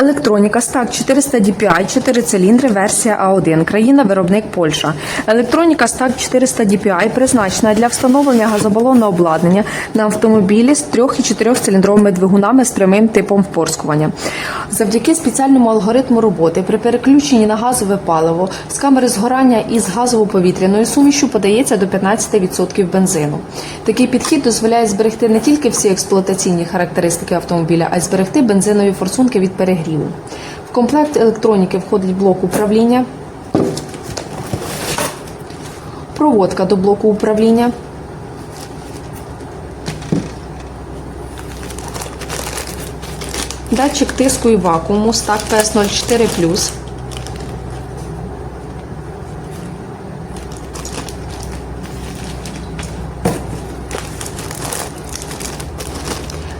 Електроніка стак 400 DPI, 4 циліндри, версія А1. Країна виробник Польща. Електроніка стак 400 DPI призначена для встановлення газобалонного обладнання на автомобілі з 3 і 4 циліндровими двигунами з прямим типом впорскування. Завдяки спеціальному алгоритму роботи при переключенні на газове паливо з камери згорання із газово-повітряною сумішю подається до 15% бензину. Такий підхід дозволяє зберегти не тільки всі експлуатаційні характеристики автомобіля, а й зберегти бензинові форсунки від перегріву. В комплект електроніки входить блок управління, проводка до блоку управління. Датчик тиску і вакууму стак PS04+,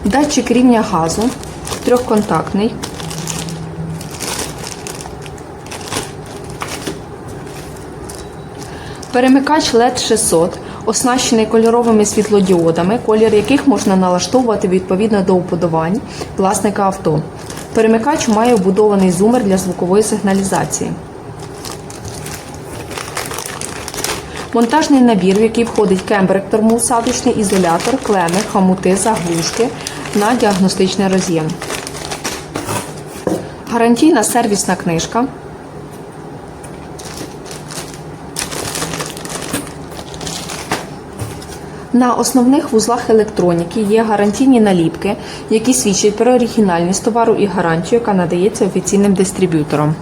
датчик рівня газу, трьохконтактний, перемикач LED 600, оснащений кольоровими світлодіодами, колір яких можна налаштовувати відповідно до уподобань власника авто. Перемикач має вбудований зумер для звукової сигналізації. Монтажний набір, в який входить кембрик термоусадочний, ізолятор, клеми, хамути, заглушки на діагностичний роз'єм. Гарантійна сервісна книжка. На основних вузлах електроніки є гарантійні наліпки, які свідчать про оригінальність товару і гарантію, яка надається офіційним дистриб'ютором.